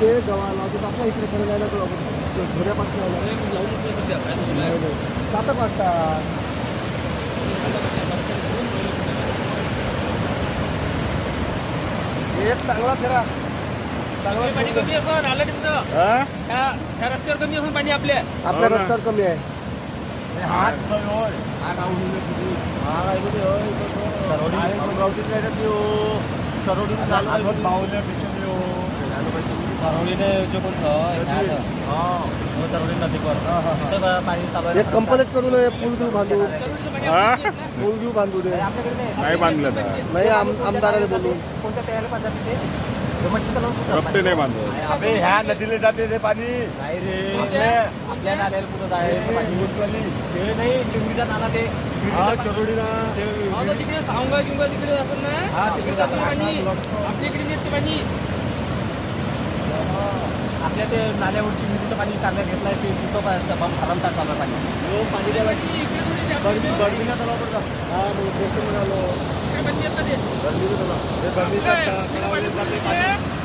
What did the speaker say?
ते गव्हाला आपल्या इकडे करायला घोड्यापासून सात वाजता. एक चांगला फेरा. चांगला पाणी. कमी असं आलं हा? त्या रस्त्यावर कमी असून पाणी आपल्या. आपल्या हो. रस्त्यावर कमी आहे. एक कंपनीत करू नये पूल घेऊ बांधू. पाणी हा? ना. पूल घेऊ बांधू दे. नाही बांधलं तर. नाही आम- आमदाराला बोलून रस्ते नाही बांधत. अबे ह्या नदीला जाते ते पाणी. नाही रे. आपल्या- नाल्याला कुठं जायचं पाणी ते नाही चिमणीचा नाला ते. हा अहो, तर तिकडे सावंगा गिवंगा तिकडे असेल ना. हा, तिकडे तिकडे जातं पाणी. आपल्या इकडे येते पाणी. आपल्या ते नाल्यावर चिमणीचं पाणी चांगलं घेतलंय ते तिथं खरामता चालू आहे पाणी. पाणी ते पाणी. बडवीला तलाव हा मग बेसन म्हणालो? बडवीला तलाव. हे काय? तलाव-